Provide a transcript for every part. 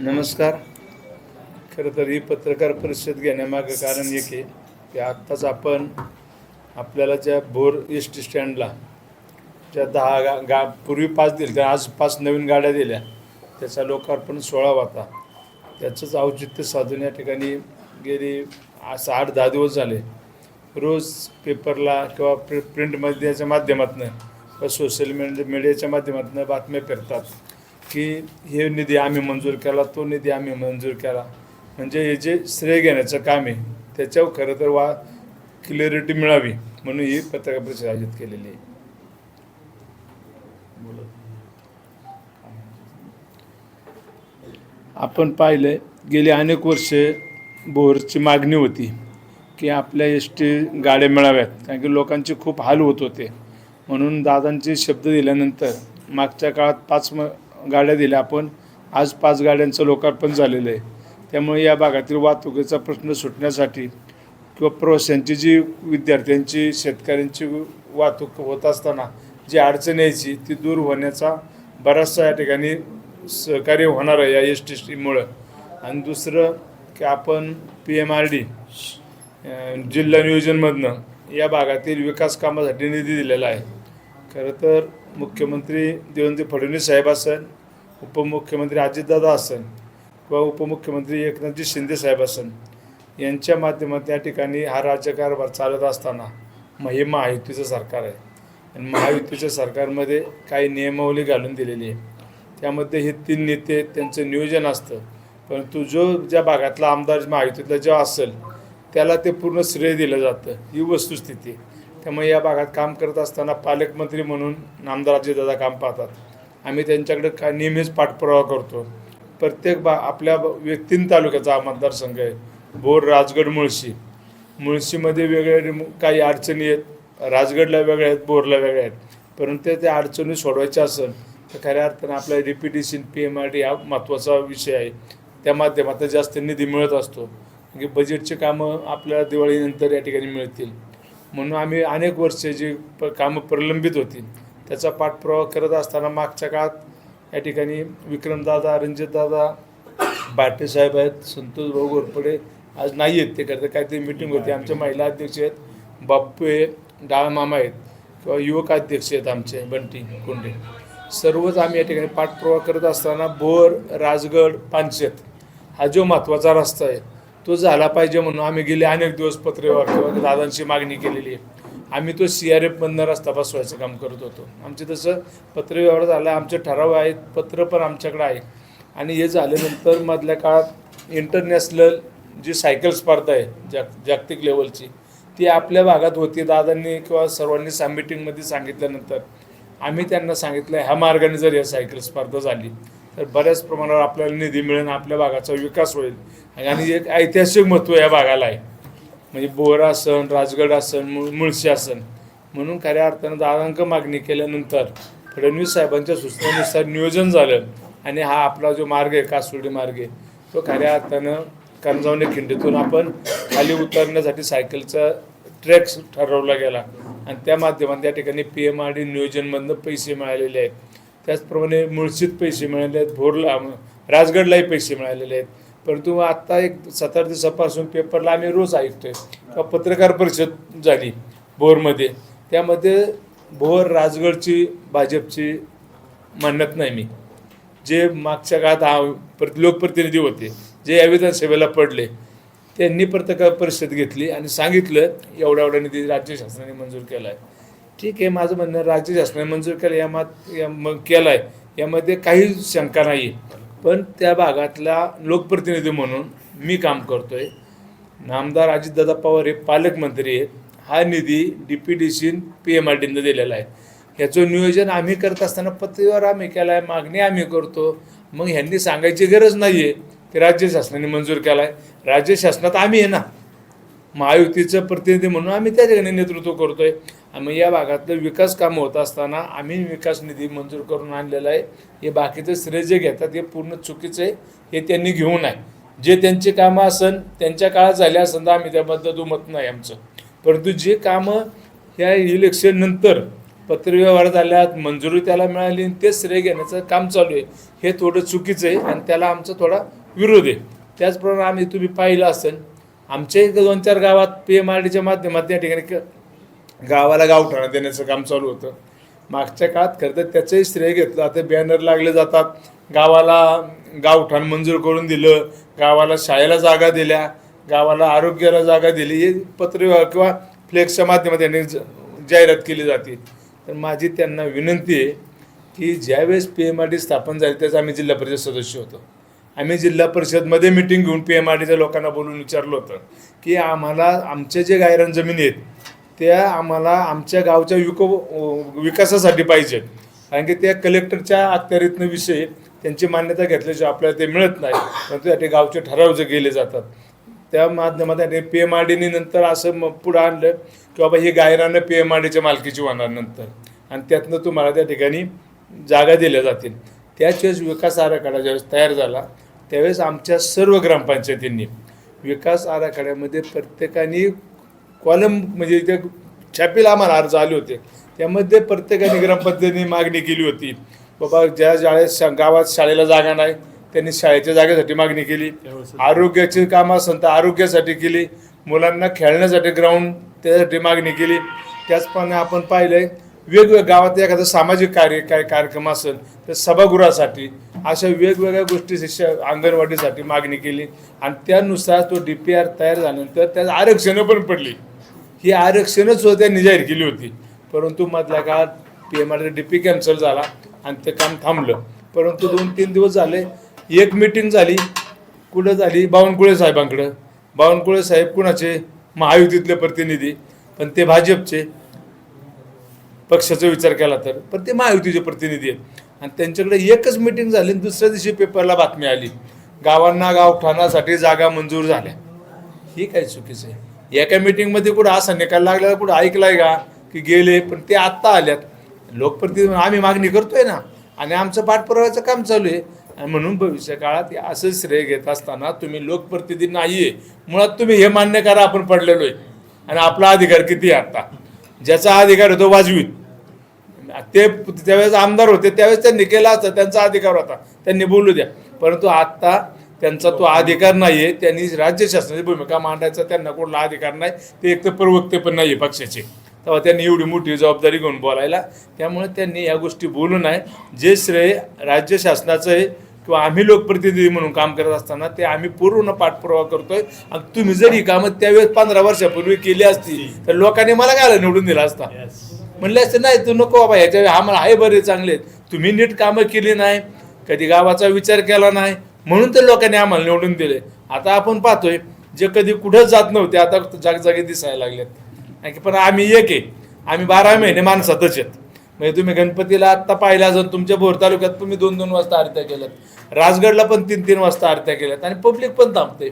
नमस्कार. खरं तर ही पत्रकार परिषद घेण्यामागं कारण एक आहे की आत्ताच आपण आपल्याला ज्या भोर एस टी स्टँडला ज्या दहा गा गा पूर्वी पाच दिल्या त्या आज पाच नवीन गाड्या दिल्या त्याचा लोकार्पण सोळा होता. त्याचंच औचित्य साधून या ठिकाणी गेली असं आठ दहा दिवस झाले. रोज पेपरला किंवा प्रि प्रिंट मीडियाच्या माध्यमातून किंवा सोशल मीडिया मीडियाच्या माध्यमातून बातम्या फिरतात की हे निधी आम्ही मंजूर केला तो निधी आम्ही मंजूर केला. म्हणजे हे जे श्रेय घेण्याचं काम आहे त्याच्यावर खरं तर वा क्लिअरिटी मिळावी म्हणून ही पत्रकार परिषद आयोजित केलेली आहे. आपण पाहिलं गेली अनेक वर्षे बोरची मागणी होती की आपल्या एस टी गाड्या मिळाव्यात कारण की लोकांचे खूप हाल होत होते. म्हणून दादांचे शब्द दिल्यानंतर मागच्या काळात पाच म गाड्या दिल्या. आपण आज पाच गाड्यांचं लोकार्पण झालेलं आहे. त्यामुळे या भागातील वाहतुकीचा प्रश्न सुटण्यासाठी किंवा प्रवाशांची जी विद्यार्थ्यांची शेतकऱ्यांची वाहतूक होत असताना जी अडचण यायची ती दूर होण्याचा बराचसा या ठिकाणी सहकार्य होणार आहे या एस टी सीमुळं आणि दुसरं की आपण पी एम आर डी जिल्हा नियोजनमधनं या भागातील विकास कामासाठी निधी दिलेला आहे. खरं तर मुख्यमंत्री देवेंद्र फडणवीस साहेब असेल उपमुख्यमंत्री अजितदादा असन किंवा उपमुख्यमंत्री एकनाथजी शिंदे साहेब असन यांच्या माध्यमातून या ठिकाणी हा राज्यकारभार चालत असताना मग हे महायुतीचं सरकार आहे. आणि महायुतीच्या सरकारमध्ये काही नियमावली घालून दिलेली आहे. त्यामध्ये हे तीन नेते त्यांचं नियोजन असतं. परंतु जो ज्या भागातला आमदार महायुतीतला जो असेल त्याला ते पूर्ण श्रेय दिलं जातं. ही वस्तुस्थिती त्यामुळे या भागात काम करत असताना पालकमंत्री म्हणून आमदार अजितदादा काम पाहतात. आम्ही त्यांच्याकडे का नेहमीच पाठपुरावा करतो. प्रत्येक बा आपल्या व्यक्तीन तालुक्याचा हा मतदारसंघ आहे. बोर राजगड मुळशी. मुळशीमध्ये वेगळे काही अडचणी आहेत. राजगडला वेगळ्या आहेत बोरला वेगळ्या आहेत. परंतु त्या अडचणी सोडवायच्या असेल तर खऱ्या अर्थानं आपल्या repetition P M R D हा महत्त्वाचा विषय आहे. त्या माध्यमातून जास्त निधी मिळत असतो. म्हणजे की बजेटचे कामं आपल्याला दिवाळीनंतर या ठिकाणी मिळतील. म्हणून आम्ही अनेक वर्षे जी प कामं प्रलंबित होती त्याचा पाठपुरावा करत असताना मागच्या काळात या ठिकाणी विक्रमदादा रणजितदादा बाटेसाहेब आहेत संतोष भाऊ घोरपडे आज नाही आहेत ते करता काहीतरी मिटिंग होती. आमच्या महिला अध्यक्ष आहेत बाप्पू आहे डाळ मामा आहेत किंवा युवक अध्यक्ष आहेत आमचे बंटी कोंडे. सर्वच आम्ही या ठिकाणी पाठपुरावा करत असताना बोर राजगड पानशेत हा जो महत्त्वाचा रस्ता आहे तो झाला पाहिजे म्हणून आम्ही गेले अनेक दिवस पत्रव्यवहार किंवा दादांची मागणी केलेली आहे. आम्ही तो सी आर एफमधनं रस्ता बसवायचं काम करत होतो. आमचे तसं पत्रव्यवहार झाला आमचे ठराव आहेत पत्र पण आमच्याकडे आहे आणि हे झाल्यानंतर मधल्या काळात इंटरनॅशनल जी सायकल स्पर्धा आहे जाग जागतिक लेवलची ती आपल्या भागात होती. दादांनी किंवा सर्वांनी सा मिटिंगमध्ये सांगितल्यानंतर आम्ही त्यांना सांगितलं ह्या मार्गाने जर या सायकल स्पर्धा झाली तर बऱ्याच प्रमाणावर आपल्याला निधी मिळेल आपल्या भागाचा विकास होईल. आणि एक ऐतिहासिक महत्त्व या भागाला आहे. म्हणजे बोर राजगडासन राजगड असन मुळ मुळशी आसन म्हणून खऱ्या अर्थानं दादांक मागणी केल्यानंतर फडणवीस साहेबांच्या सूचनेनुसार नियोजन झालं आणि हा आपला जो मार्ग आहे कासुर्डी मार्ग आहे तो खऱ्या अर्थानं करंजावणे खिंडीतून आपण खाली उतरण्यासाठी सायकलचा ट्रॅक ठरवला गेला. आणि त्या माध्यमात त्या ठिकाणी पी एम आर डी नियोजनमधनं पैसे मिळालेले आहेत. त्याचप्रमाणे मुळशीत पैसे मिळाले आहेत भोरला राजगडलाही पैसे मिळालेले आहेत. परंतु आत्ता एक सतरा दिवसापासून पेपरला आम्ही रोज ऐकतोय. किंवा पत्रकार परिषद झाली भोरमध्ये. त्यामध्ये भोर राजगडची भाजपची म्हणत नाही मी. जे मागच्या काळात प्र- लोकप्रतिनिधी होते जे या विधानसभेला पडले त्यांनी पत्रकार परिषद घेतली आणि सांगितलं एवढा एवढा निधी राज्य शासनाने मंजूर केला आहे ठीक आहे माझं म्हणणं राज्य शासनाने मंजूर केलं या मात या मग केला आहे यामध्ये काही शंका नाही आहे पण त्या भागातला लोकप्रतिनिधी म्हणून मी काम करतो आहे नामदार अजितदादा पवार हे पालकमंत्री आहेत. हा निधी डी पी डी सीन पी एम आर डीनं दिलेला आहे. ह्याचं नियोजन आम्ही करत असताना पत्रिकेवर आम्ही केला आहे मागणी आम्ही करतो. मग ह्यांनी सांगायची गरज नाही आहे ते राज्य शासनाने मंजूर केला आहे राज्य शासनात आम्ही आहे ना महायुतीचं प्रतिनिधी म्हणून आम्ही त्या ठिकाणी नेतृत्व करतोय. आम्ही या भागातलं विकास कामं होत असताना आम्ही विकास निधी मंजूर करून आणलेला आहे. हे बाकीचं श्रेय जे घेतात हे पूर्ण चुकीचं आहे. हे त्यांनी घेऊ नये. जे त्यांची कामं असन त्यांच्या काळात झाले असन तर आम्ही त्याबद्दल दुमत नाही आमचं. परंतु जे कामं ह्या इलेक्शन नंतर पत्रव्यवहार झाल्यात मंजुरी त्याला मिळाली आणि ते श्रेय घेण्याचं काम चालू आहे. हे थोडं चुकीचं आहे आणि त्याला आमचा थोडा विरोध आहे. त्याचप्रमाणे आम्ही तुम्ही पाहिलं असेल आमच्या इथं दोन चार गावात पी एम आर डीच्या माध्यमात या ठिकाणी क- गावाला गावठाणा देण्याचं काम चालू होतं. मागच्या काळात खरं तर त्याचंही श्रेय घेतलं. आता बॅनर लागले जातात. गावाला गावठाण मंजूर करून दिलं. गावाला शाळेला जागा दिल्या. गावाला आरोग्याला जागा दिली. हे पत्र किंवा फ्लेक्सच्या माध्यमात यांनी ज- जाहिरात केली जाते. तर माझी त्यांना विनंती आहे की ज्यावेळेस पी एम आर डी स्थापन झाली त्यावेळेस आम्ही जिल्हा परिषद सदस्य होतो. आम्ही जिल्हा परिषदमध्ये मिटिंग घेऊन पी एम आर डीच्या लोकांना बोलून विचारलं होतं की आम्हाला आमचे जे गायरान जमिनी आहेत त्या आम्हाला आमच्या गावच्या विको विकासासाठी पाहिजे. कारण की त्या कलेक्टरच्या अखत्यारीतनं विषय त्यांची मान्यता घेतल्याशिवाय आपल्याला ते मिळत नाही. परंतु त्यासाठी गावचे ठराव जे गेले जातात त्या माध्यमात पी एम आर डीने नंतर असं मग पुढं आणलं की बाबा ही गायरानं पी एम आर डीच्या मालकीची होणार नंतर. आणि त्यातनं तुम्हाला त्या ठिकाणी जागा दिल्या जातील. त्याच वेळेस विकास आराखडा ज्यावेळेस तयार झाला त्यावेळेस आमच्या सर्व ग्रामपंचायतींनी विकास आराखड्यामध्ये प्रत्येकाने कॉलम म्हणजे त्या छापील आम्हाला अर्ज आले होते त्यामध्ये प्रत्येकाने ग्रामपंचायतीने मागणी केली होती. बाबा ज्या शाळेत गावात शाळेला जागा नाही त्यांनी शाळेच्या जागेसाठी मागणी केली. आरोग्याची कामं असेल तर आरोग्यासाठी केली. मुलांना खेळण्यासाठी ग्राउंड त्यासाठी मागणी केली. त्याचप्रमाणे आपण पाहिलं आहे वेगवेगळ्या गावात एखादं सामाजिक कार्य काय कार्यक्रम असेल तर सभागृहासाठी अशा वेगवेगळ्या गोष्टी शिष्य अंगणवाडीसाठी मागणी केली. आणि त्यानुसार तो डी पी आर तयार झाल्यानंतर त्यात आरक्षणं पण पडली. ही आरक्षणच त्यांनी जाहीर केली होती. परंतु मधल्या काळात P M R D P cancel झाला आणि ते काम थांबलं. परंतु दोन तीन दिवस झाले एक मिटिंग झाली. कुठं झाली? बावनकुळे साहेबांकडं. बावनकुळे साहेब कुणाचे? महायुतीतले प्रतिनिधी. पण ते भाजपचे. पक्षाचा विचार केला तर. पण ते महायुतीचे प्रतिनिधी आहेत. आणि त्यांच्याकडे एकच मिटिंग झाली आणि दुसऱ्या दिवशी पेपरला बातमी आली. गावांना गाव ठाण्यासाठी जागा मंजूर झाल्या. ही काय चुकीचं आहे? एका मिटिंगमध्ये कुठं असा निकाल लागला कुठं ऐकलाय का? की गेले पण ते आत्ता आल्यात. लोकप्रतिनिधी आम्ही मागणी करतोय ना. आणि आमचं पाठपुराव्याचं काम चालू आहे. आणि म्हणून भविष्य काळात असं श्रेय घेत असताना तुम्ही लोकप्रतिनिधी आहे मुळात तुम्ही हे मान्य करा आपण पडलेलो आहे. आणि आपला अधिकार किती आहे आत्ता ज्याचा अधिकार होतो वाजवीत. ते त्यावेळेस आमदार होते त्यावेळेस त्यांनी केला असतं त्यांचा अधिकार होता. त्यांनी बोलू द्या. परंतु आत्ता त्यांचा तो अधिकार नाही आहे त्यांनी राज्य शासनाची भूमिका मांडायचा त्यांना कुठला अधिकार नाही. ते एक तर प्रवक्ते पण नाही आहे पक्षाचे. तेव्हा त्यांनी एवढी मोठी जबाबदारी घेऊन बोलायला. त्यामुळे त्यांनी या गोष्टी बोलू नये. जे श्रेय राज्य शासनाचं आहे किंवा आम्ही लोकप्रतिनिधी म्हणून काम करत असताना ते आम्ही पूर्ण पाठपुरावा करतोय. आणि तुम्ही जर ही कामं त्यावेळेस पंधरा वर्षापूर्वी केली असती तर लोकांनी मला काय निवडून दिला असता. म्हणले असते नाही तू नको बाबा ह्याच्या आम्हाला आहे बरे चांगले. आहेत. तुम्ही नीट कामं केली नाही कधी गावाचा विचार केला नाही म्हणून तर लोकांनी आम्हाला निवडून दिले. आता आपण पाहतोय जे कधी कुठंच जात नव्हते आता जागजागी दिसायला लागलेत. पण आम्ही एक आहे. आम्ही बारा महिने माणसातच आहेत. म्हणजे तुम्ही गणपतीला आत्ता पाहिला जर तुमच्या भोर तालुक्यात तुम्ही दोन दोन वाजता आरत्या केल्यात. राजगडला पण तीन तीन वाजता आरत्या केल्यात. आणि पब्लिक पण थांबते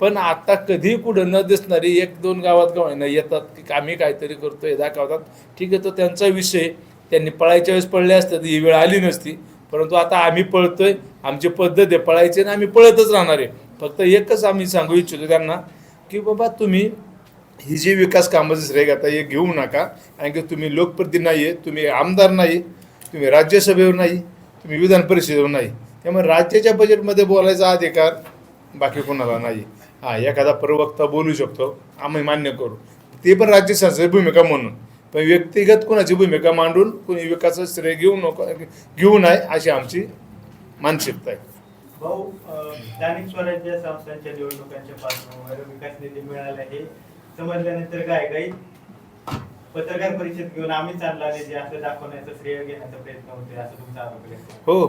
पण आता कधी कुठं न दिसणारी एक दोन गावात गाव येतात की आम्ही काहीतरी करतोय दाखवतात. ठीक आहे तो त्यांचा विषय. त्यांनी पळायच्या वेळेस पळले असतात ही वेळ आली नसती. परंतु आता आम्ही पळतोय आमची पद्धत आहे पळायची आणि आम्ही पळतच राहणार आहे. फक्त एकच आम्ही सांगू इच्छितो त्यांना की बाबा तुम्ही ही जी विकास कामाचं श्रेय घेता हे घेऊ नका. कारण की तुम्ही लोकप्रतिनिधी नाही आहे तुम्ही आमदार नाही तुम्ही राज्यसभेवर नाही तुम्ही विधान परिषदेवर नाही. त्यामुळे राज्याच्या बजेटमध्ये बोलायचा अधिकार बाकी कोणाला नाही. हा एखादा प्रवक्ता बोलू शकतो आम्ही मान्य करू. ते पण राज्य शासनाची भूमिका म्हणून. पण व्यक्तिगत कोणाची भूमिका मांडून कोणी विकासाचं श्रेय घेऊ नको घेऊ नये अशी आमची मानसिकता आहे. भाऊ स्थानिक स्वराज्य संस्थांच्या निवडणुकांच्या पार्श्वभूमीवर विकास निधी मिळाला हे समजल्यानंतर काय काही पत्रकार परिषद घेऊन आम्हीच आणला निधी असं दाखवण्याचा श्रेय घेण्याचा प्रयत्न होतोय असं तुमचा आरोप. हो.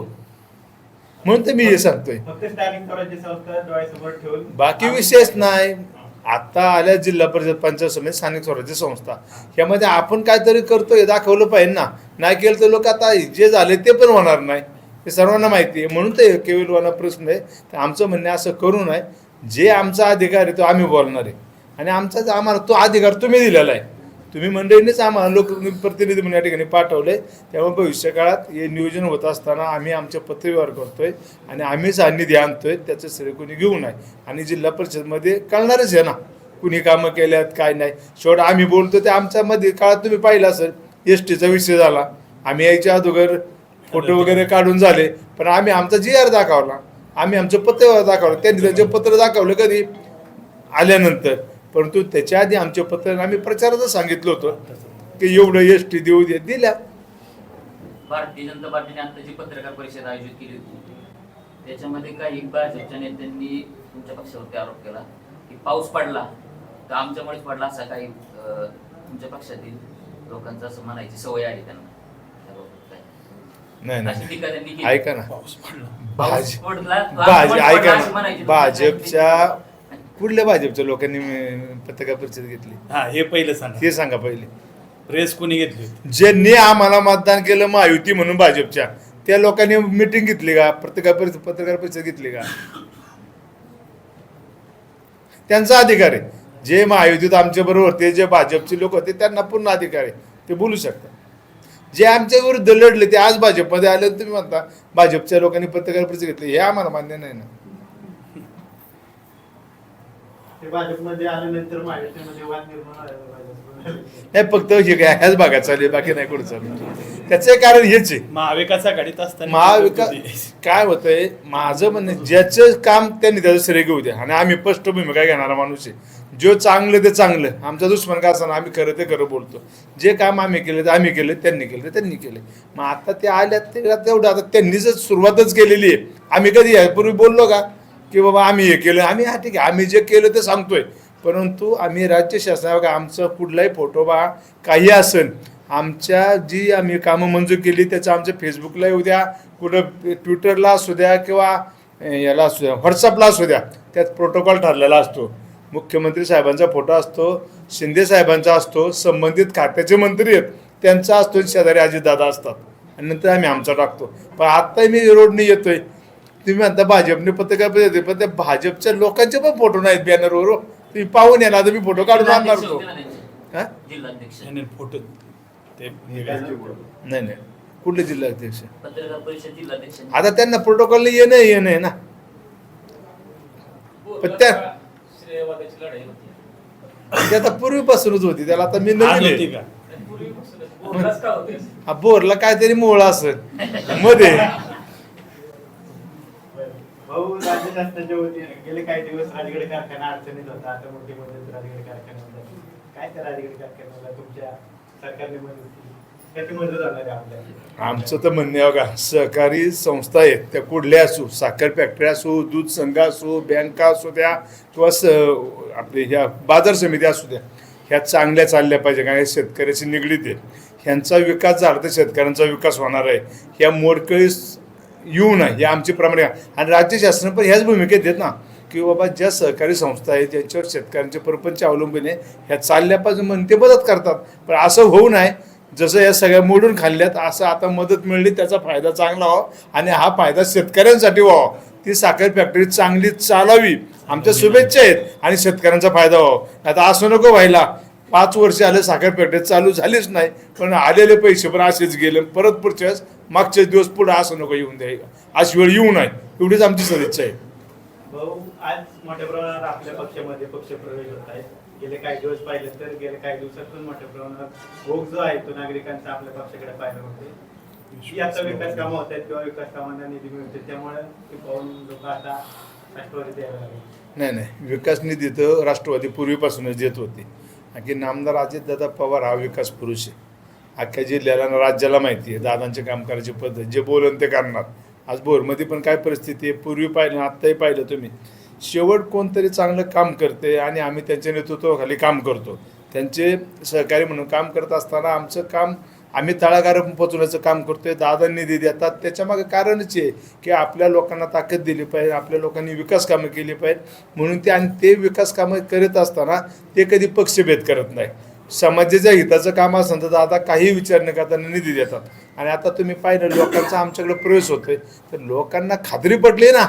म्हणून तर मी हे सांगतोय. बाकी विषयच नाही. आता आल्या जिल्हा परिषद पंचायत समिती स्थानिक स्वराज्य संस्था. यामध्ये आपण काहीतरी करतोय दाखवलं पाहिजे ना. नाही केलं तर लोक आता जे झाले ते पण होणार नाही. ते सर्वांना माहिती आहे. म्हणून ते केवलवाना प्रश्न आहे. तर आमचं म्हणणं असं करू नये. जे आमचा अधिकार आहे तो आम्ही बोलणार आहे. आणि आमचा आम्हाला तो अधिकार तुम्ही दिलेला आहे. तुम्ही मंडळींनीच आम्हाला लोक प्रतिनिधी म्हणून या ठिकाणी पाठवले. त्यामुळे भविष्य काळात हे नियोजन होत असताना आम्ही आमचे पत्रव्यवहार करतोय आणि आम्हीच हा निधी आणतोय. त्याचं श्रेय कोणी घेऊ नये. आणि जिल्हा परिषदमध्ये कळणारच आहे ना. कुणी कामं केल्यात काय नाही. शेवट आम्ही बोलतो ते आमच्यामध्ये काळात तुम्ही पाहिलं असेल. एस टीचा विषय झाला. आम्ही यायच्या अगोदर फोटो वगैरे काढून झाले. पण आम्ही आमचा जी आर दाखवला. आम्ही आमचं पत्र दाखवलं. त्यांनी त्यांचे पत्र दाखवलं कधी? आल्यानंतर. परंतु त्याच्या आधी आमचे पत्र आम्ही प्रचारातच सांगितलं होतं की एवढं एस टी देऊ दे दिल्या. भारतीय जनता पार्टीने आता जी पत्रकार परिषद आयोजित केली होती त्याच्यामध्ये काही भाजपच्या नेत्यांनी तुमच्या पक्षावरती आरोप केला की पाऊस पडला तर आमच्यामुळेच पडला असा काही तुमच्या पक्षातील लोकांचं असं म्हणायची सवय आहे त्यांना? नाही. ऐका ना. पाऊस पडला, भाजपच्या कुठल्या भाजपच्या लोकांनी पत्रकार परिषद घेतली? हा हे पहिलं सांगा. हे सांगा पहिले. प्रेस कोणी घेतली होती? ज्यांनी आम्हाला मतदान केलं महायुती म्हणून भाजपच्या. त्या लोकांनी मिटिंग घेतली का? पत्रकार परिषद पत्रकार परिषद घेतली का? त्यांचा अधिकार आहे. जे महायुतीत आमच्या बरोबर होते जे भाजपचे लोक होते त्यांना पूर्ण अधिकार आहे. ते बोलू शकतात. जे आमच्या विरुद्ध लढले ते आज भाजपमध्ये आले आणि तुम्ही म्हणता भाजपच्या लोकांनी पत्रकार परिषद घेतली. हे आम्हाला मान्य नाही ना. ते भाजपमध्ये आल्यानंतर महायुतीमध्ये वाद निर्माण व्हायला पाहिजे. हे फक्त हे काय ह्याच भागात चालू आहे बाकी नाही कुठं चालू त्याचं कारण हेच आहे. महाविकास आघाडीत असताना महाविकास काय होतंय माझं म्हणणं ज्याचं काम त्यांनी त्याचं श्रेय घेऊ द्या. आणि आम्ही स्पष्ट भूमिका घेणारा माणूस आहे. जो चांगलं ते चांगलं. आमचा दुश्मन का असताना आम्ही खरं ते खरं बोलतो. जे काम आम्ही केलं ते आम्ही केलं त्यांनी केलं ते त्यांनी केले. मग आता ते आल्यात ते तेवढं आता त्यांनीच सुरुवातच केलेली आहे. आम्ही कधी यापूर्वी बोललो का? की बाबा आम्ही हे केलं. आम्ही हा ठीक आहे आम्ही जे केलं ते सांगतोय. परंतु आम्ही राज्य शासना बघा आमचं कुठलाही फोटो बा काही असेल आमच्या जी आम्ही कामं मंजूर केली त्याचं आमच्या फेसबुकला येऊ द्या कुठं ट्विटरला असू द्या किंवा याला असू द्या व्हॉट्सअपला असू द्या त्यात प्रोटोकॉल ठरलेला असतो. मुख्यमंत्री साहेबांचा फोटो असतो शिंदे साहेबांचा असतो संबंधित खात्याचे मंत्री आहेत त्यांचा असतो शेजारी अजितदादा असतात. आणि नंतर आम्ही आमचा टाकतो. पण आत्ताही मी रोडने येतोय. तुम्ही म्हणता भाजपने पत्रकार परिषद पण त्या भाजपच्या लोकांचे पण फोटो नाहीत बॅनरवर हो. तुम्ही पाहून येणार तर मी फोटो काढून आणणार होते. हा? नाही, नाही, फोटो ते नाही नाही. कुठले जिल्हाध्यक्ष? आता त्यांना प्रोटोकॉल येणं येणं आहे ना. पण त्या श्रेयवादाची लढाई होती. ती आता पूर्वीपासूनच होती. त्याला आता मी आज नवीन होती. का? हा बोरला काहीतरी मोळ असेल. मध्ये भाऊ राज्य शासनाच्या वतीने गेले काही दिवस राजगड कारखाना अडचणीत होता. आता मोठी मदत राजगड कारखान्यामध्ये काय त्या राजगड कारखान्याला तुमच्या सरकारने मदत केली. आमचं तर म्हणणे बघा सहकारी संस्था आहेत. त्या कुठल्या असो साखर फॅक्टरी असो दूध संघ असो बँका असू द्या किंवा स आपले ह्या बाजार समित्या असू द्या ह्या चांगल्या चालल्या पाहिजे. कारण हे शेतकऱ्याशी निगडीत आहे. ह्यांचा विकास झाला तर शेतकऱ्यांचा विकास होणार आहे. ह्या मोडकळीस येऊ नये हे आमची प्रमाणे आणि राज्य शासन पण ह्याच भूमिकेत आहेत ना की बाबा ज्या सहकारी संस्था आहेत त्यांच्यावर शेतकऱ्यांचे परपंच अवलंबून आहे ह्या चालल्या पाहिजे म्हणून ते मदत करतात. पण असं होऊ नये जसं या सगळ्या मोडून खाल्ल्यात असं आता मदत मिळली त्याचा फायदा चांगला व्हावा आणि हा फायदा शेतकऱ्यांसाठी व्हावा. ती साखर फॅक्टरी चांगली चालावी. आमच्या शुभेच्छा आहेत आणि शेतकऱ्यांचा फायदा व्हावा. आता असं नको व्हायला पाच वर्ष आलं साखर फॅक्टरी चालू झालीच नाही पण आलेले पैसे पण असेच गेले. परत पुढच्या वेळेस मागचे दिवस पुढे असं नको येऊन द्यायला अशी वेळ येऊ नये. एवढीच आमची सदिच्छा आहे. भाऊ आज मोठ्या प्रमाणात आपल्या पक्षामध्ये पक्ष प्रवेश होत आहे. गेले काही दिवस पाहिले तर गेले काही दिवसातून मोठ्या प्रमाणात जो आहे तो नागरिकांचा आपल्या पक्षाकडे पाहायला होते जी आता विकास कामं होत आहेत किंवा विकास कामांना निधी मिळते त्यामुळे ते पाहून लोक आता राष्ट्रवादी द्यायला लागले. नाही नाही. विकास निधी तर राष्ट्रवादी पूर्वीपासूनच देत होती. आणखी नामदार अजितदादा पवार हा विकास पुरुष आहे. अख्ख्या जिल्ह्याला राज्याला माहिती आहे. दादांचे काम करायची पद्धत जे बोलन ते करणार. आज बोरमध्ये पण काय परिस्थिती आहे? पूर्वी पाहिलं आत्ताही पाहिलं तुम्ही. शेवट कोणतरी चांगलं काम करते आणि आम्ही त्यांच्या नेतृत्वाखाली काम करतो. त्यांचे सहकारी म्हणून काम करत असताना आमचं काम आम्ही तळागार पोचवण्याचं काम करतोय दादा निधी देतात त्याच्यामागे कारणच आहे की आपल्या लोकांना ताकद दिली पाहिजे आपल्या लोकांनी विकास कामं केली पाहिजे म्हणून ते आणि ते विकास कामं करत असताना ते कधी पक्षभेद करत नाही. समाजाच्या हिताचं काम असेल तर दादा काही विचार न करता निधी देतात. आणि आता तुम्ही पाहिलं लोकांचा आमच्याकडे प्रवेश होतोय. तर लोकांना खात्री पटली ना?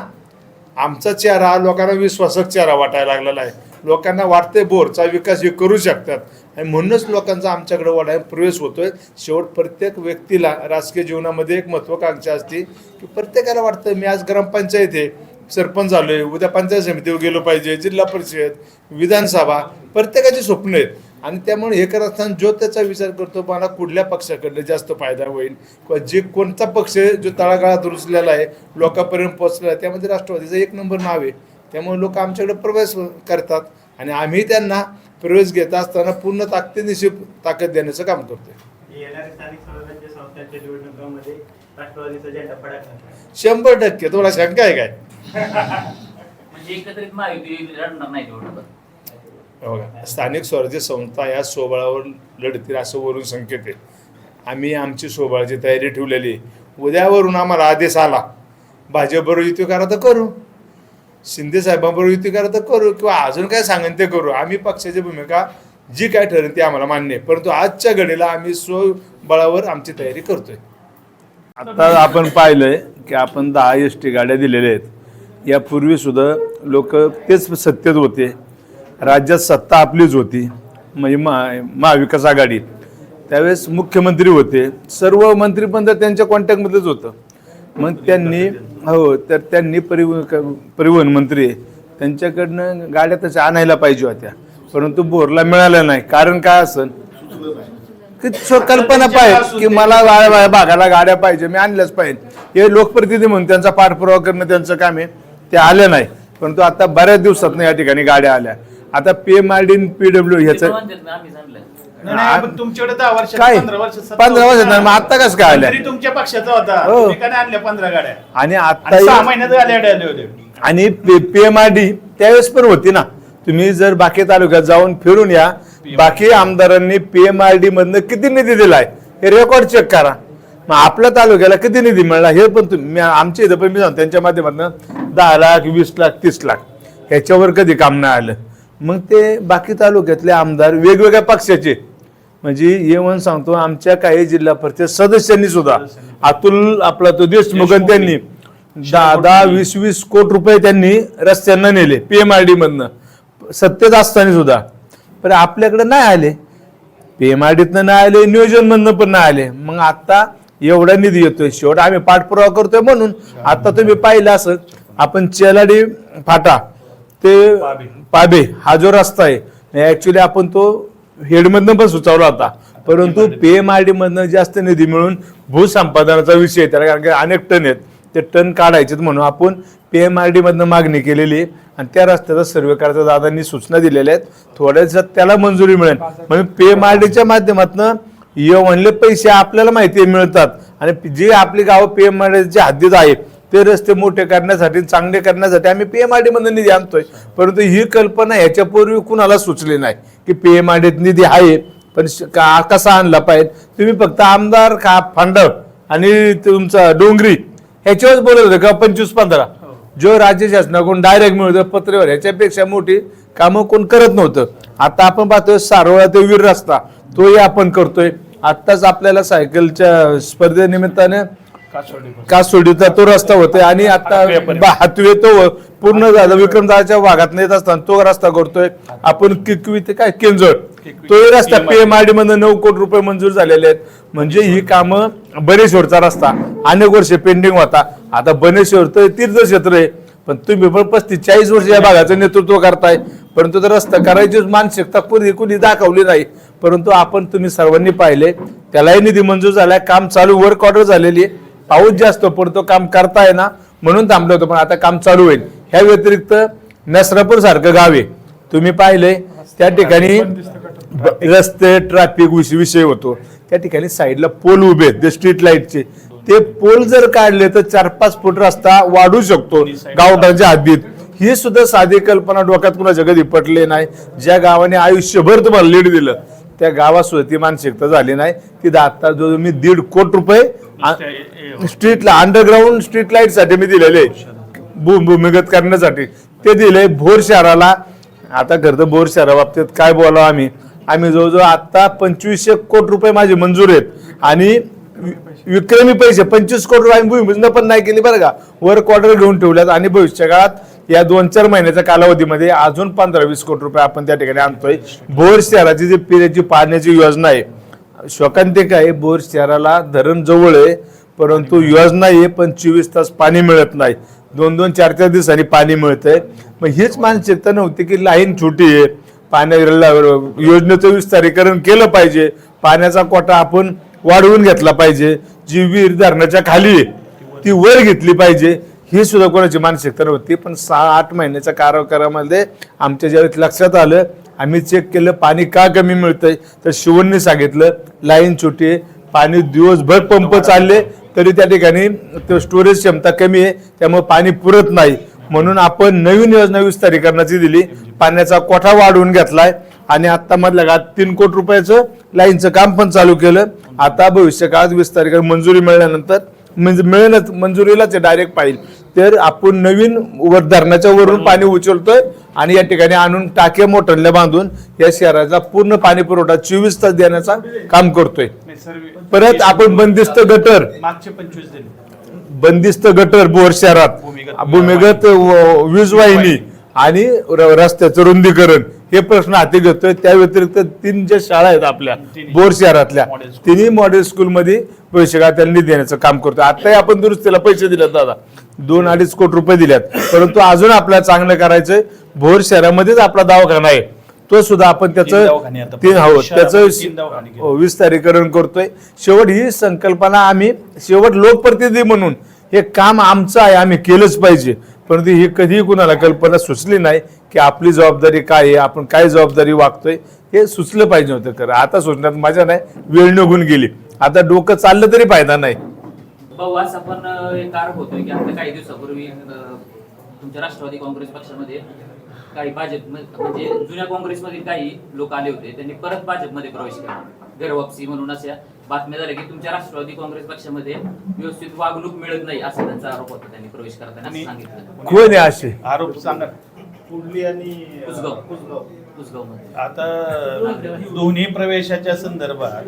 आमचा चेहरा लोकांना विश्वासक चेहरा वाटायला लागलेला आहे. लोकांना वाटतंय बोरचा विकास हे करू शकतात. आणि म्हणूनच लोकांचा आमच्याकडे वाढायला प्रवेश होतोय. शेवट प्रत्येक व्यक्तीला राजकीय जीवनामध्ये एक महत्वाकांक्षा असते की प्रत्येकाला वाटतं मी आज ग्रामपंचायत आहे सरपंच आहे उद्या पंचायत समितीवर गेलो पाहिजे जिल्हा परिषद विधानसभा प्रत्येकाची स्वप्न आहेत. आणि त्यामुळे हे करत असताना जो त्याचा विचार करतो मला कुठल्या पक्षाकडनं जास्त फायदा होईल? किंवा जे कोणता पक्ष जो तळागाळात रुजलेला आहे लोकांपर्यंत पोहोचलेला आहे त्यामध्ये राष्ट्रवादीचं एक नंबर नाव आहे. त्यामुळे लोक आमच्याकडे प्रवेश करतात आणि आम्ही त्यांना प्रवेश घेत असताना पूर्ण ताकदीनिशी ताकद देण्याचं काम करतोय. येणाऱ्या स्थानिक स्वराज्य संस्थांच्या निवडणुकांमध्ये राष्ट्रवादीचा झेंडा फडकणार शंभर टक्के. तुम्हाला शंका आहे काय? म्हणजे बघा स्थानिक स्वराज्य संस्था या सोबळावर लढतील असं वरून संकेत आहे. आम्ही आमची सोबळाची तयारी ठेवलेली आहे. उद्यावरून आम्हाला आदेश आला. भाजपबरोबर युती करा तर करू. शिंदे साहेबांबरोबर युती करा तर करू किंवा अजून काय सांगेन ते करू. आम्ही पक्षाची भूमिका जी काय ठरेल ती आम्हाला मान्य आहे. परंतु आजच्या घडीला आम्ही स्वबळावर आमची तयारी करतोय. आता आपण पाहिलंय की आपण दहा एस टी गाड्या दिलेल्या आहेत. यापूर्वी सुद्धा लोक तेच सत्तेत होते. राज्यात सत्ता आपलीच होती. म्हणजे महा महाविकास आघाडी. त्यावेळेस मुख्यमंत्री होते. सर्व मंत्रीपद त्यांच्या कॉन्टॅक्टमध्येच होतं. मग त्यांनी हो तर त्यांनी परिवहन परिवहन मंत्री आहे, त्यांच्याकडनं गाड्या तशा आणायला पाहिजे होत्या. परंतु बोरला मिळाल्या नाही. कारण काय असेल की कल्पना पाहिजे की मला भागाला गाड्या पाहिजे मी आणल्याच पाहिजे. हे लोकप्रतिनिधी म्हणून त्यांचा पाठपुरावा करणं त्यांचं काम आहे. ते आले नाही. परंतु आता बऱ्याच दिवसात या ठिकाणी गाड्या आल्या. आता P M R D P W ह्याचं म्हणतात ना आम्ही आणलं नाही, नाही, पण तुमच्याकडे दहा वर्ष काय? पंधरा वर्ष सत्ता पंधरा वर्ष होती ना. नाही, मग आता कसं काय आल्या? मंत्री तुमच्या पक्षाचा होता. हो. तुम्ही का नाही आणल्या पंधरा गाड्या? आणि आणि सहा आता महिन्यात गाड्या आले होते आणि पी एम आर डी त्यावेळेस पण होती ना. तुम्ही जर बाकी तालुक्यात जाऊन फिरून या बाकी आमदारांनी पी एम आर डी मधनं किती निधी दिलाय? हे रेकॉर्ड चेक करा. मग आपल्या तालुक्याला किती निधी मिळाला हे पण तुम्ही मी- आमच्या इथं पण मी सांगतो त्यांच्या माध्यमातून दहा लाख वीस लाख तीस लाख. ह्याच्यावर कधी काम नाही आलं. मग ते बाकी तालुक्यातले आमदार वेगवेगळ्या पक्षाचे म्हणजे येऊन सांगतो आमच्या काही जिल्हा परिषद सदस्यांनी सुद्धा अतुल आपला तो देशमुख आणि त्यांनी दहा दहा वीस वीस कोटी रुपये त्यांनी रस्त्यांना नेले पीएमआरडी मधनं. सत्तेत असताना सुद्धा. पण आपल्याकडे नाही आले. पीएमआरडीतनं नाही आले नियोजन मधनं पण नाही आले. मग आता एवढा निधी येतोय. शेवट आम्ही पाठपुरावा करतोय म्हणून आता तुम्ही पाहिलं असं आपण चेलाडी फाटा ते पाबे. हा जो रस्ता आहे ऍक्च्युली आपण तो हेडमधनं पण सुचवला होता. परंतु पीएमआरडी मधनं जास्त निधी मिळून भूसंपादनाचा विषय आहे. त्याला कारण की अनेक टन आहेत. ते टन काढायचे म्हणून आपण पीएमआरडी मधनं मागणी केलेली आहे. आणि त्या रस्त्याचा सर्वे करायचा दादांनी सूचना दिलेल्या आहेत. थोड्या दिवसात त्याला मंजुरी मिळेल. म्हणून पीएमआरडीच्या माध्यमातून म्हणले पैसे आपल्याला माहिती आहे मिळतात. आणि जे आपली गावं पीएमआरडीच्या हद्दीत आहेत ते रस्ते मोठे करण्यासाठी चांगले करण्यासाठी आम्ही पीएमआरडी मधून निधी आणतोय. परंतु ही कल्पना ह्याच्यापूर्वी कुणाला सुचली नाही. की पीएमआरडीत निधी आहे पण का कसा आणला पाहिजे? तुम्ही फक्त आमदार का फांडव आणि तुमचा डोंगरी ह्याच्यावर बोलत होते का पंचवीस पंधरा? जो राज्य शासनाकडून डायरेक्ट मिळतं पत्रेवर ह्याच्यापेक्षा मोठी कामं कोण करत नव्हतं. आता आपण पाहतोय सारोळा ते वीर रस्ता तोही आपण करतोय. आत्ताच आपल्याला सायकलच्या स्पर्धेनिमित्ताने कासोडीचा तो रस्ता होतोय आणि आता हातवे तो पूर्ण झालं. विक्रमदाच्या भागात येत असताना तो रस्ता करतोय आपण किकवी ते काय केंजळ. तोही रस्ता पीएमआरडी मध्ये नऊ कोटी रुपये मंजूर झालेले आहेत. म्हणजे ही कामं बनेश्वरचा रस्ता. अनेक वर्ष पेंडिंग होता. आता बनेश्वर तर तीर्थक्षेत्र आहे. पण तुम्ही पण पस्तीस चाळीस वर्ष या भागाचं नेतृत्व करताय. परंतु तो रस्ता करायची मानसिकता पूर्वी कुणी दाखवली नाही. परंतु आपण तुम्ही सर्वांनी पाहिले. त्यालाही निधी मंजूर झालाय. काम चालू वर्क ऑर्डर झालेली आहे. पाऊस जास्त पडतो काम करताय ना म्हणून थांबलं होतं पण आता काम चालू होईल. ह्या व्यतिरिक्त नसरापूर सारखं गाव आहे. तुम्ही पाहिले त्या ठिकाणी रस्ते ट्रॅफिक विषय होतो. त्या ठिकाणी साईडला पोल उभे आहेत ते स्ट्रीट लाईटचे ते पोल जर काढले तर चार पाच फूट रस्ता वाढू शकतो गावठांच्या हद्दीत. ही सुद्धा साधी कल्पना डोक्यात कुणाच्या कधी पटले नाही. ज्या गावाने आयुष्यभर तुम्हाला लीड दिलं त्या गावात सुद्धा ती मानसिकता झाली नाही. ती आता जो मी दीड कोटी रुपये स्ट्रीटला अंडरग्राऊंड स्ट्रीट लाइटसाठी मी दिलेले. भूम भूमिगत करण्यासाठी. ते दिले भोर शहराला. आता खरं तर शहरा शहराबाबतीत काय बोलावं आम्ही? आम्ही जवळजवळ आता पंचवीसशे कोटी रुपये माझे मंजूर आहेत. आणि विक्रमी पैसे पंचवीस कोटी रुपये आम्ही भूमिपूजन पण नाही केली बरं का. वर क्वार्टर घेऊन ठेवल्यात आणि भविष्य काळात या दोन चार महिन्याच्या कालावधीमध्ये अजून पंधरा वीस कोटी रुपये आपण त्या ठिकाणी आणतोय. भोर शहराची जी पिण्याची पाण्याची योजना आहे शोकांतिक आहे बोर शहराला धरण जवळ आहे. परंतु योजना आहे पण चोवीस तास पाणी मिळत नाही. दोन दोन चार चार दिवसांनी पाणी मिळतंय. मग हीच मानसिकता नव्हती की लाईन छोटी आहे. पाण्या योजनेचं विस्तारीकरण केलं पाहिजे. पाण्याचा कोटा आपण वाढवून घेतला पाहिजे. जी विहीर धरणाच्या खाली आहे ती वर घेतली पाहिजे. ही सुद्धा कोणाची मानसिकता नव्हती पण सहा आठ महिन्याच्या काराकारामध्ये आमच्या ज्यावेळेस लक्षात आलं आम्ही चेक केलं पाणी का कमी मिळतंय? तर शिवणने सांगितलं लाईन छोटी आहे. पाणी दिवसभर पंप चालले तरी त्या ठिकाणी तो स्टोरेज क्षमता कमी आहे त्यामुळे पाणी पुरत नाही. म्हणून आपण नवीन योजना विस्तारीकरणाची दिली. पाण्याचा कोठा वाढवून घेतलाय आणि आता मधल्या काळात तीन कोटी रुपयाचं लाईनचं काम पण चालू केलं. आता भविष्यकाळात विस्तारीकरण मंजुरी मिळाल्यानंतर म्हणजे मिळेलच मंजुरीलाच डायरेक्ट पाहिजे तर आपण नवीन वर धरणाच्या वरून पाणी उचलतोय आणि या ठिकाणी आणून टाक्या मोठ्याला बांधून या शहराला पूर्ण पाणी पुरवठा चोवीस तास देण्याचा काम करतोय. परत आपण बंदिस्त गटर. मागचे पंचवीस दिले बंदिस्त गटर बोर शहरात. भूमिगत- वीज वाहिनी आणि रस्त्याचं रुंदीकरण. हे प्रश्न हाती घेतोय त्या व्यतिरिक्त तीन ज्या शाळा आहेत आपल्या. बोर शहरातल्या मॉडेल स्कूल. तिन्ही मॉडेल स्कूलमध्ये पैसे त्यांनी देण्याचं काम करतोय आताही आपण दुरुस्तीला पैसे दिलेत दादा दोन अडीच कोटी रुपये दिल्यात परंतु अजून आपल्याला चांगलं करायचंय भोर शहरामध्येच आपला दवाखाना आहे तो सुद्धा आपण त्याचं. तीन हो त्याचं तीन केले. हो, विस्तारीकरण करतोय शेवट ही संकल्पना आम्ही शेवट लोकप्रतिनिधी म्हणून हे काम आमचं आहे आम्ही केलंच पाहिजे परंतु ही कधीही कुणाला कल्पना सुचली नाही की आपली जबाबदारी काय आहे आपण काय जबाबदारी वागतोय हे सुचलं पाहिजे होतं खरं. आता सुचण्यात माझ्या नाही वेळ निघून गेली. आता डोकं चाललं तरी फायदा नाही. आपण एक आरोप होतोय की आता काही दिवसापूर्वी तुमच्या राष्ट्रवादी काँग्रेस पक्षामध्ये काही भाजप म्हणजे जुन्या काँग्रेसमधील काही लोक आले होते. त्यांनी परत भाजपमध्ये प्रवेश केला. घरवापसी म्हणून अशा बातम्या झाल्या की तुमच्या राष्ट्रवादी काँग्रेस पक्षामध्ये व्यवस्थित वागणूक मिळत नाही असा त्यांचा आरोप होता. त्यांनी प्रवेश करताना सांगितलं. कोण आहे असे? आरोप सांगा. कुर्ली आणि कुसगाव. कुसगाव. कुसगावमध्ये. आता दोन्ही प्रवेशाच्या संदर्भात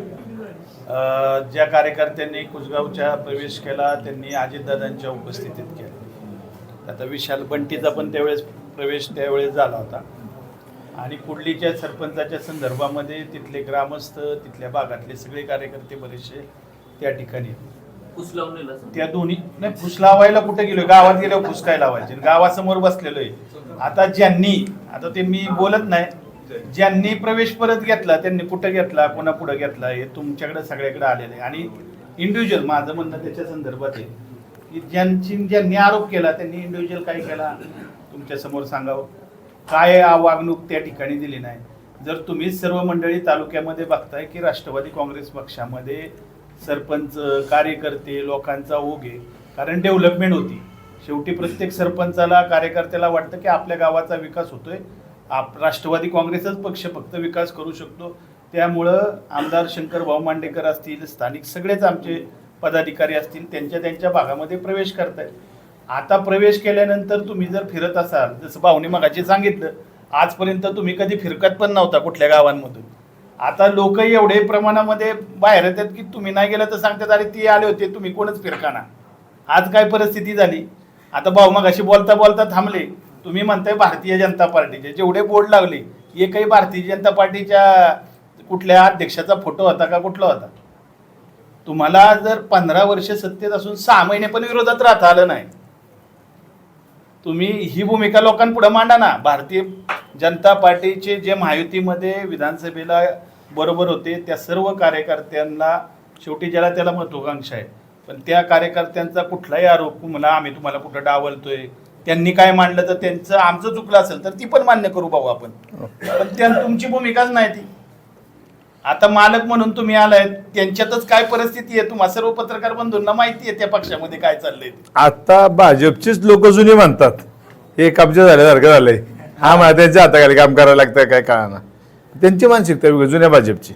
ज्या कार्यकर्त्यांनी कुसगावच्या प्रवेश केला त्यांनी अजितदादांच्या उपस्थितीत केला. आता विशाल बंटीचा पण त्यावेळेस प्रवेश त्यावेळेस झाला होता. आणि कुडलीच्या सरपंचाच्या संदर्भामध्ये तिथले ग्रामस्थ तिथल्या भागातले सगळे कार्यकर्ते बरेचसे त्या ठिकाणी असं. त्या दोन्ही नाही फुस लावायला कुठे गेलो गावात गेलो फुस काय लावायचे? गावासमोर बसलेलो आहे आता ज्यांनी आता ते मी बोलत नाही. ज्यांनी प्रवेश परत घेतला त्यांनी कुठं घेतला कोणा पुढे घेतला हे तुमच्याकडे सगळ्याकडे आलेलं आहे. आणि इंडिव्हिज्युअल माझं म्हणणं त्याच्या संदर्भात आहे की ज्यांची ज्यांनी आरोप केला त्यांनी इंडिव्हिज्युअल काय केला? तुमच्यासमोर सांगावं. काय आ- वागणूक त्या ठिकाणी दिली नाही? जर तुम्ही सर्व मंडळी तालुक्यामध्ये बघताय की राष्ट्रवादी काँग्रेस पक्षामध्ये सरपंच कार्यकर्ते लोकांचा ओघ आहे कारण डेव्हलपमेंट होती. शेवटी प्रत्येक सरपंचाला कार्यकर्त्याला वाटतं की आपल्या गावाचा विकास होतोय. आप राष्ट्रवादी काँग्रेसच पक्ष फक्त विकास करू शकतो. त्यामुळं आमदार शंकर भाऊ मांडेकर असतील स्थानिक सगळेच आमचे पदाधिकारी असतील त्यांच्या त्यांच्या भागामध्ये प्रवेश करतायत. आता प्रवेश केल्यानंतर तुम्ही जर फिरत असाल जसं भाऊनी मगाशी सांगितलं आजपर्यंत तुम्ही कधी फिरकत पण नव्हता कुठल्या गावांमधून. आता लोक एवढे प्रमाणामध्ये बाहेर येतात की तुम्ही नाही गेलं तर सांगतात अरे ती आले होते तुम्ही कोणच फिरकाना. आज काय परिस्थिती झाली? आता भाऊ मगाशी बोलता बोलता थांबले. तुम्ही म्हणताय भारतीय जनता पार्टीचे. जेवढे बोर्ड लागले एकही भारतीय जनता पार्टीच्या कुठल्या अध्यक्षाचा फोटो होता का कुठला होता? तुम्हाला जर पंधरा वर्ष सत्तेत असून सहा महिने पण विरोधात राहता आलं नाही. तुम्ही ही भूमिका लोकांपुढे मांडा ना. भारतीय जनता पार्टीचे जे महायुतीमध्ये विधानसभेला बरोबर होते. त्या सर्व कार्यकर्त्यांना शेवटी ज्याला त्याला महत्वाकांक्षा आहे. पण त्या कार्यकर्त्यांचा कुठलाही आरोप म्हणा आम्ही तुम्हाला कुठं डावलतोय? त्यांनी काय मांडलं तर त्यांचं आमचं चुकलं असेल तर ती पण मान्य करू भाऊ आपण. पण त्या तुमची भूमिकाच नाही ती. आता मालक म्हणून तुम्ही आलाय त्यांच्यातच काय परिस्थिती आहे? तुम्हा सर्व पत्रकार बंधूंना माहिती आहे त्या पक्षामध्ये काय चाललंय. आता भाजपचीच लोक जुनी म्हणतात. हे कब्जा झाल्यासारखं झालंय. हा मला त्यांच्या हाताखाली काम करायला लागतंय काय कळाना. त्यांची मानसिकता वेगळी, जुन्या भाजपची.